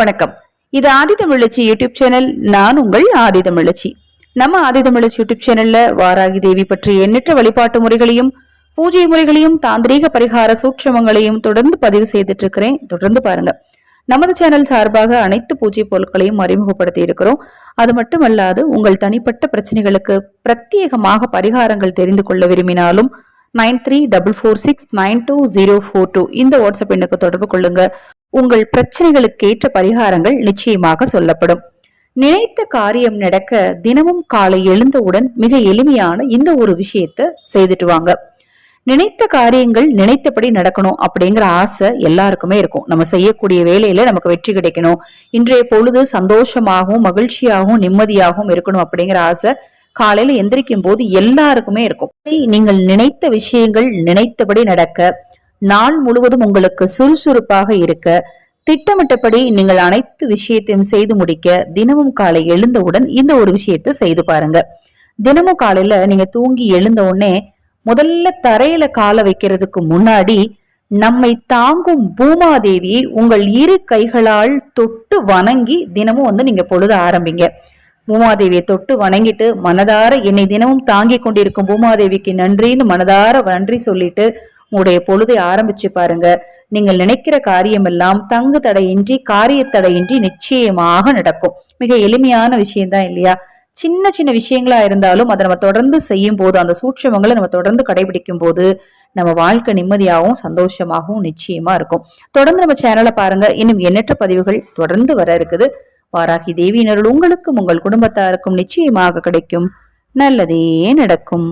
வணக்கம். இது ஆதிதமிழச்சி YouTube channel. நான் உங்கள் ஆதிதமிழச்சி நம்ம ஆதிதமிழச்சி யூடியூப் சேனல்ல வாராகி தேவி பற்றி எண்ணற்ற வழிபாட்டு முறைகளையும் பூஜை முறைகளையும் தாந்திரீக பரிகார சூட்சமங்களையும் தொடர்ந்து பதிவு செய்துட்டு இருக்கிறேன் தொடர்ந்து பாருங்க. நமது சேனல் சார்பாக அனைத்து பூஜை பொருட்களையும் அறிமுகப்படுத்தி இருக்கிறோம். அது மட்டுமல்லாது உங்கள் தனிப்பட்ட பிரச்சனைகளுக்கு பிரத்யேகமாக பரிகாரங்கள் தெரிந்து கொள்ள விரும்பினாலும் nine three double four six nine two zero four two இந்த வாட்ஸ்அப் எண்ணுக்கு தொடர்பு கொள்ளுங்க. உங்கள் பிரச்சனைகளுக்கேற்ற பரிகாரங்கள் நிச்சயமாக சொல்லப்படும். நினைத்த காரியம் நடக்க தினமும் காலை எழுந்தவுடன் மிக எளிமையான இந்த ஒரு விஷயத்த செய்துட்டு வாங்க. நினைத்த காரியங்கள் நினைத்தபடி நடக்கணும் அப்படிங்கிற ஆசை எல்லாருக்குமே இருக்கும். நம்ம செய்யக்கூடிய வேலையில நமக்கு வெற்றி கிடைக்கணும். இன்றைய பொழுது சந்தோஷமாகவும் மகிழ்ச்சியாகவும் நிம்மதியாகவும் இருக்கணும் அப்படிங்கிற ஆசை காலையில எந்திரிக்கும் போது எல்லாருக்குமே இருக்கும். நீங்கள் நினைத்த விஷயங்கள் நினைத்தபடி நடக்க நாள் முழுவதும் உங்களுக்கு சுறுசுறுப்பாக இருக்க திட்டமிட்டபடி நீங்கள் அனைத்து விஷயத்தையும் செய்து முடிக்க தினமும் காலை எழுந்தவுடன் இந்த ஒரு விஷயத்தை செய்து பாருங்க. தினமும் காலையில நீங்க தூங்கி எழுந்த உடனே முதல்ல தரையில காலை வைக்கிறதுக்கு முன்னாடி நம்மை தாங்கும் பூமாதேவியை உங்கள் இரு கைகளால் தொட்டு வணங்கி தினமும் வந்து நீங்க பொழுது ஆரம்பிங்க. பூமாதேவியை தொட்டு வணங்கிட்டு மனதார என்னை தினமும் தாங்கி கொண்டிருக்கும் பூமாதேவிக்கு நன்றின்னு மனதார நன்றி சொல்லிட்டு உங்களுடைய பொழுதை ஆரம்பிச்சு பாருங்க. நீங்கள் நினைக்கிற காரியமெல்லாம் தங்கு தடையின்றி காரிய தடையின்றி நிச்சயமாக நடக்கும். மிக எளிமையான விஷயம்தான் இல்லையா? சின்ன சின்ன விஷயங்களா இருந்தாலும் அதை நம்ம தொடர்ந்து செய்யும் போது அந்த சூட்சமங்களை நம்ம தொடர்ந்து கடைபிடிக்கும் போது நம்ம வாழ்க்கை நிம்மதியாகவும் சந்தோஷமாகவும் நிச்சயமா இருக்கும். தொடர்ந்து நம்ம சேனலை பாருங்க. இன்னும் எண்ணற்ற பதிவுகள் தொடர்ந்து வர இருக்குது. வாராகி தேவியினர்கள் உங்களுக்கும் உங்கள் குடும்பத்தாருக்கும் நிச்சயமாக கிடைக்கும். நல்லதே நடக்கும்.